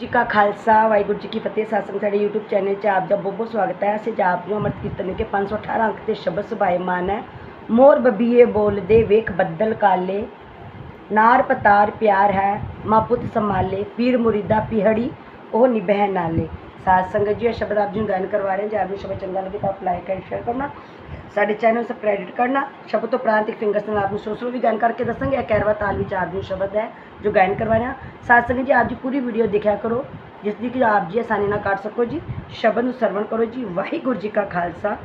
ਜੀ ਕਾ ਖਾਲਸਾ, ਵਾਹਿਗੁਰੂ ਜੀ ਕੀ ਫਤਿਹ ਸਾਸਨ ਸਾਡੇ YouTube ਚੈਨਲ 'ਚ ਆਪ ਦਾ ਬਹੁਤ ਬਹੁਤ ਸਵਾਗਤ ਹੈ। ਅਸੀਂ ਜਾਪ ਨੂੰ ਅਮਰਤ ਕੀਰਤਨ ਕੇ 518 ਅੰਕ ਤੇ ਸ਼ਬਦ ਸੁਭਾਇਮਾਨ ਹੈ। ਮੋਰ ਬਬੀਏ ਬੋਲਦੇ ਵੇਖ ਬੱਦਲ ਕਾਲੇ, ਨਾਰ ਪਤਾਰ ਪਿਆਰ ਹੈ, ਮਾਂ ਪੁੱਤ ਸੰਭਾਲੇ, ਪੀਰ ਮੁਰੀਦਾ ਪਿਹੜੀ, ਉਹ ਨਿਭੈ ਨਾਲੇ। ਸਾਧ ਸੰਗਤ ਜੀ, ਇਹ ਸ਼ਬਦ ਆਪ ਜੀ ਨੂੰ ਗਾਇਨ ਕਰਵਾ ਰਹੇ ਹਾਂ। ਜੇ ਆਪ ਨੂੰ ਸ਼ਬਦ ਚੰਗਾ ਲੱਗੇ ਤਾਂ ਆਪ ਲਾਈਕ ਐਂਡ ਸ਼ੇਅਰ ਕਰਨਾ। ਸਾਡੇ ਚੈਨਲ ਨੂੰ ਸਬਸਕ੍ਰਾਈਬ ਕਰਨਾ ਸ਼ਬਦ ਤੋਂ ਪ੍ਰਾਂਤ ਇੱਕ ਫਿੰਗਰਸ ਨਾਲ ਆਪ ਨੂੰ ਸੋਸਲ ਵੀ ਗਾਇਨ ਕਰਕੇ ਦੱਸਾਂਗੇ ਇਹ ਕੈਰਵਾ ਤਾਲ ਵਿੱਚ ਆਪ ਜੀ ਨੂੰ ਸ਼ਬਦ ਹੈ ਜੋ ਗਾਇਨ ਕਰਵਾ ਰਹੇ ਹਾਂ ਸਾਧ ਸੰਗਤ ਜੀ ਆਪ ਜੀ ਪੂਰੀ ਵੀਡੀਓ ਦੇਖਿਆ ਕਰੋ ਜਿਸ ਦੀ ਕਿ ਆਪ ਜੀ ਆਸਾਨੀ ਨਾਲ ਕੱਢ ਸਕੋ ਜੀ ਸ਼ਬਦ ਨੂੰ ਸਰਵਣ ਕਰੋ ਜੀ ਵਾਹਿਗੁਰੂ ਜੀ ਕਾ ਖਾਲਸਾ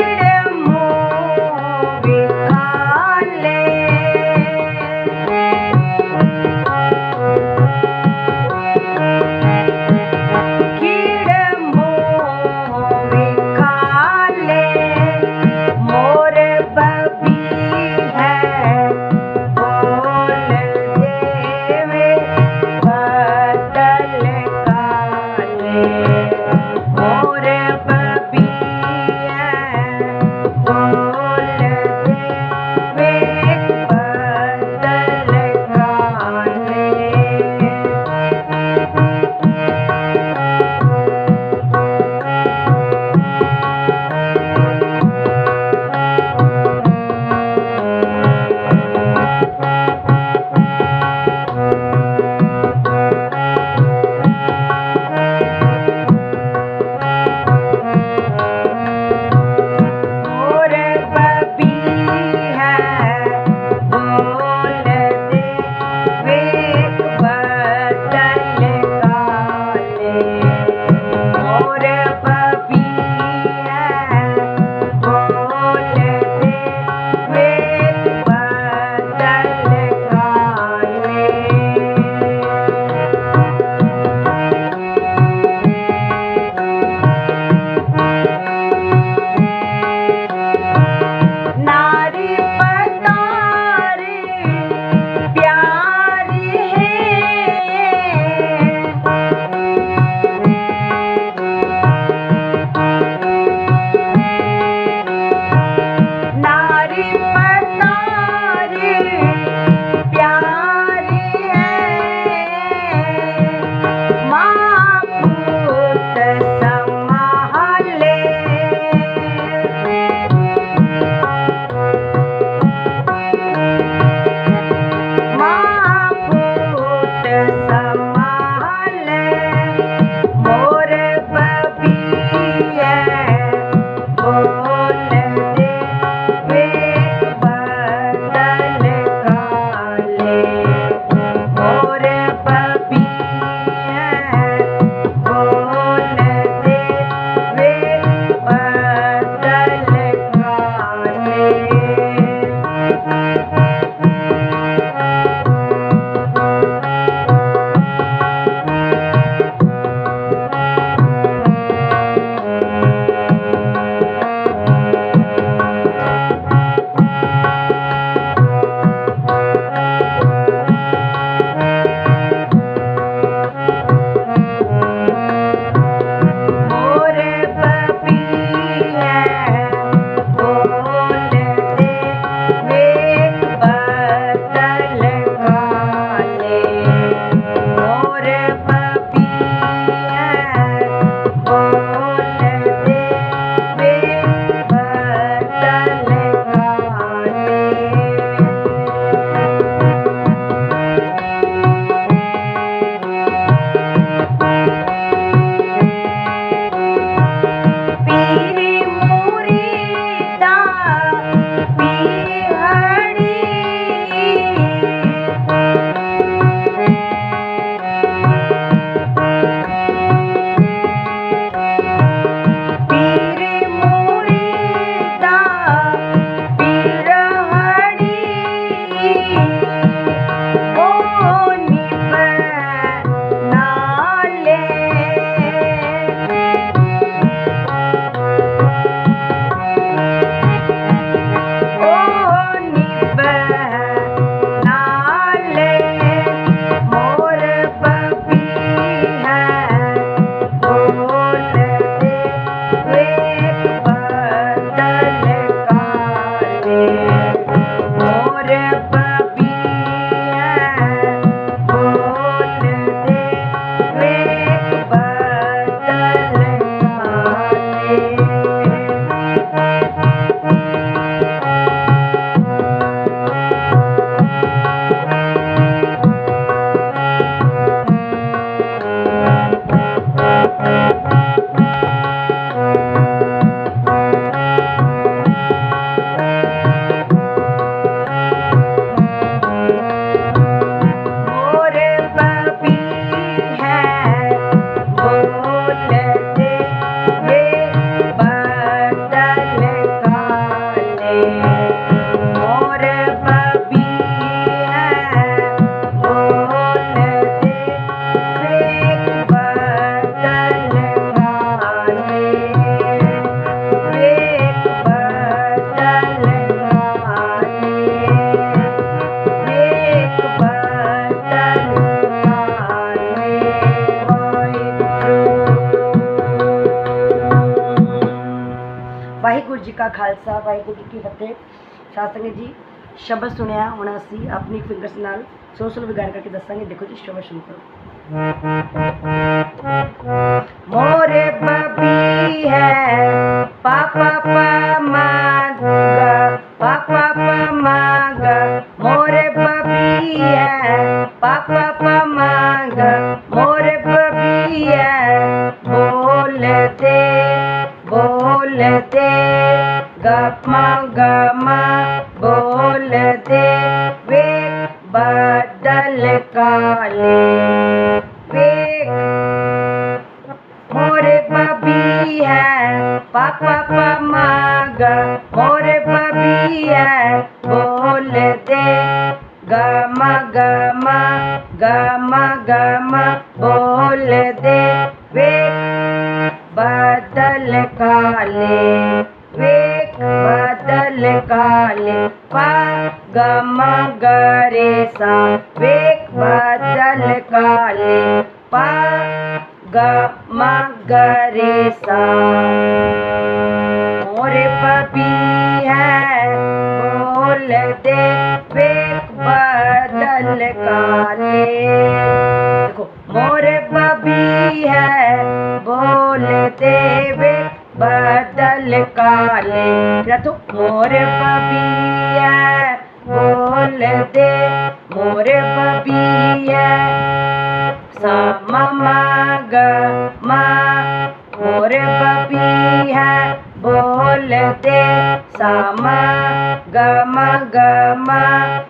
Yeah. का खालसा, वाहगुरू की फतेह। सतसंग जी, शब्द सुनया हूँ असी अपनी फिंगरस नाल। सो सोल विगार करके दसागे देखो जी, शब्द शुरू करो। मोरे बबी है, पापा पा पापा पा गमा गमा बोल दे वे बदल काले, वे बदल काले। पा गमा गरे सा, वे बदल काले। प ग म ग सा। मोरे पपी है, बोल दे वेक बदल काले। मोर बबी है, बोल दे वेक बदल काले। रथो, मोर बबी है, बोल दे, मोरे बबी है। सा म म ग मोर बबी है बोलते सा म ग म, ग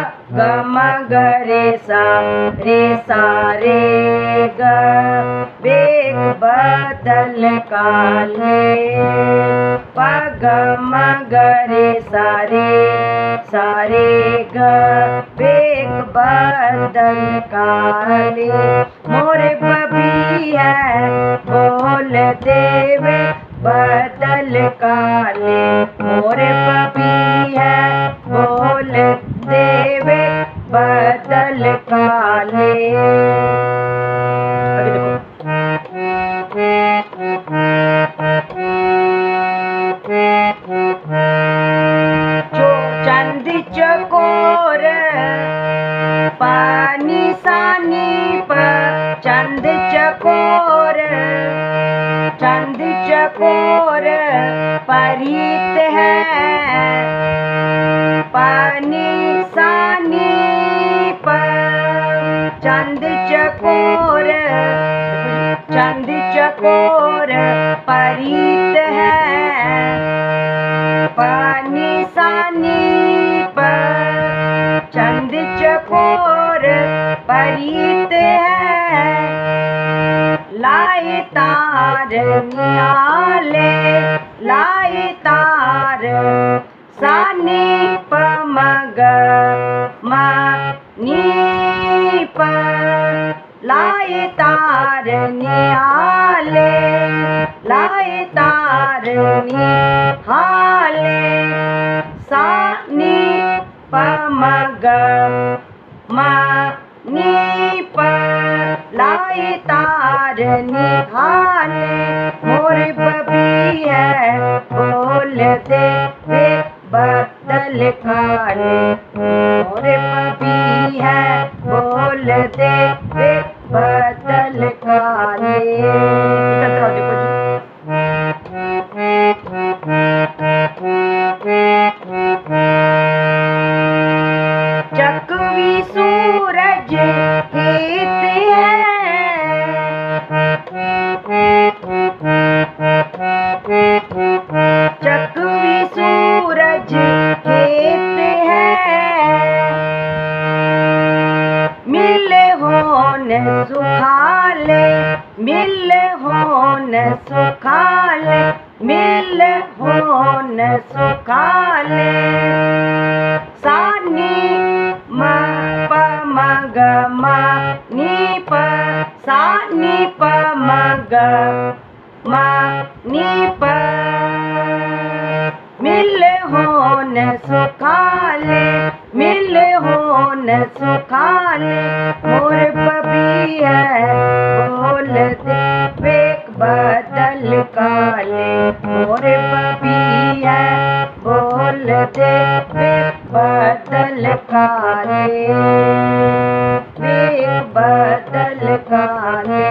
ग, म, ग, रे, सा रे सा, रे, ग। वेग बदल, काले। पग मगरे सारे सारे ग। वेग बदल, काले। मोरे बबी है बोल देवे, बदल, काले। मोरे बबी है बोल देवे बदल काले। चंद चकोर पानी सानी पर चंद चकोर चंद चकोर परीत है। चकोर परीत है। पानी सानी पर चंद चकोर परीत है। लाए तार नियाले लाए तार सानी पमग लाए तार नियाले लाए तार निहाले सानी पमग मा नी पर लाए तार निहाले मोर बबी है, बोल दे वे बदल काले। मोर बबी है, बोल वे न सुखाले मिल हो न सुखाले मोर पबी है, बोल दे बेक बदल काले। मोर पबी है, बोल दे बेक बदल काले। बेक बदल काले।